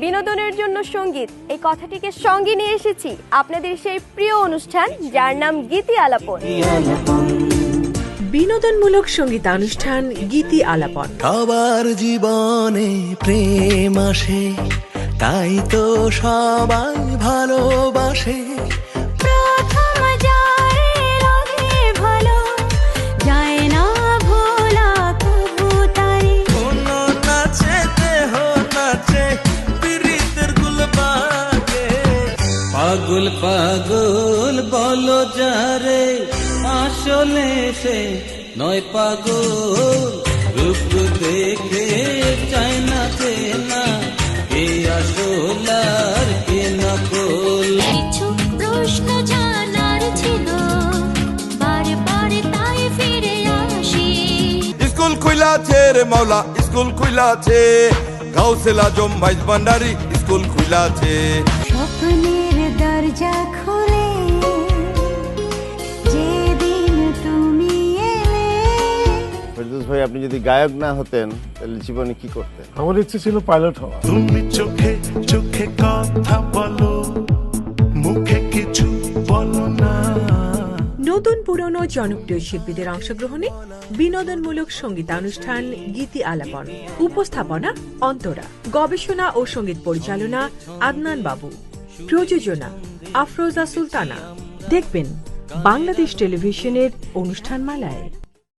বিনোদনের জন্য সংগীত। এই কথাটিকে সঙ্গে নিয়ে এসেছি আপনাদের সেই প্রিয় অনুষ্ঠান যার নাম গীতি আলাপন। বিনোদনমূলক সংগীত সঙ্গীতানুষ্ঠান গীতি আলাপন। সবার জীবনে প্রেম আসে তাই তো সবাই ভালোবাসে। পাগল পাগল বলো যারে আসলে সে নয় পাগল। রূপ দেখে চায় না চেনা কে আসলার কে নকল। কিছু প্রশ্ন জানার ছিল বারবার তাই ফিরে আসি। স্কুল খুইলাছে রে মাওলা স্কুল খুইলাছে গাউসেল আজম ভাইজ ভান্ডারি স্কুল খুইলাছে স্বপ্নের ভাই আপনি যদি গায়ক না হতেন তাহলে জীবনে কি করতেন? আমার ইচ্ছে ছিল পাইলট হওয়া। তুমি চোখে চোখে কথা বলো মুখে কিছু বলো না। নতুন পুরনো জনপ্রিয় শিল্পীদের অংশগ্রহণে বিনোদনমূলক সঙ্গীতানুষ্ঠান গীতি আলাপন উপস্থাপনা অন্তরা গবেষণা ও সংগীত পরিচালনা আদনান বাবু প্রযোজনা আফরোজা সুলতানা। দেখবেন বাংলাদেশ টেলিভিশনের অনুষ্ঠানমালায়।